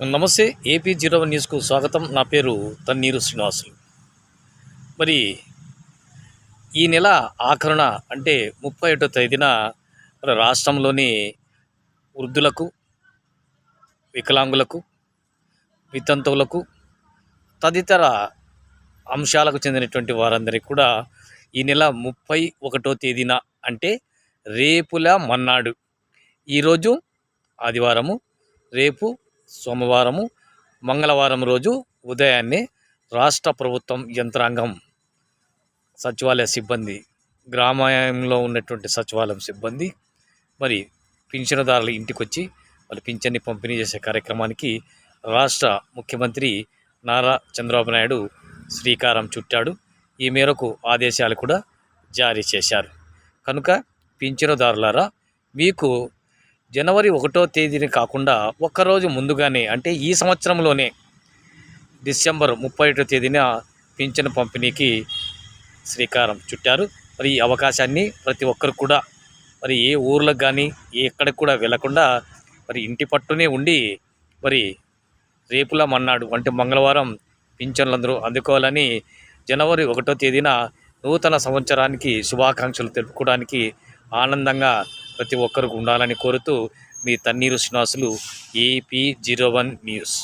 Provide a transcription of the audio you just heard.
నమస్తే AP zero one న్యూస్కు స్వాగతం. నా పేరు తన్నీరు శ్రీనివాసులు. మరి ఈ నెల ఆఖరున అంటే ముప్పై ఒకటో తేదీన మన రాష్ట్రంలోని వృద్ధులకు వికలాంగులకు వితంతువులకు తదితర అంశాలకు చెందినటువంటి వారందరికీ కూడా ఈ నెల ముప్పై ఒకటో తేదీన అంటే రేపుల మన్నాడు ఈరోజు ఆదివారము రేపు సోమవారము మంగళవారం రోజు ఉదయాన్నే రాష్ట్ర ప్రభుత్వం యంత్రాంగం సచివాలయ సిబ్బంది గ్రామాయంలో ఉన్నటువంటి సచివాలయం సిబ్బంది మరి పింఛనదారుల ఇంటికి వచ్చి మరి పింఛన్ని పంపిణీ చేసే కార్యక్రమానికి రాష్ట్ర ముఖ్యమంత్రి నారా చంద్రబాబు నాయుడు శ్రీకారం చుట్టాడు. ఈ మేరకు ఆదేశాలు కూడా జారీ చేశారు. కనుక పింఛనుదారులారా మీకు జనవరి ఒకటో తేదీని కాకుండా ఒక్కరోజు ముందుగానే అంటే ఈ సంవత్సరంలోనే డిసెంబర్ ముప్పై ఒకటో తేదీన పింఛను పంపిణీకి శ్రీకారం చుట్టారు. మరి ఈ అవకాశాన్ని ప్రతి ఒక్కరు కూడా మరి ఏ ఊర్లకు కానీ ఎక్కడికి కూడా వెళ్ళకుండా మరి ఇంటి పట్టునే ఉండి మరి రేపులా మన్నాడు అంటే మంగళవారం పింఛన్లందరూ అందుకోవాలని జనవరి ఒకటో తేదీన నూతన సంవత్సరానికి శుభాకాంక్షలు తెలుపుకోవడానికి ఆనందంగా ప్రతి ఒక్కరికి ఉండాలని కోరుతూ మీ Thanneeru Srinivasulu AP zero one news.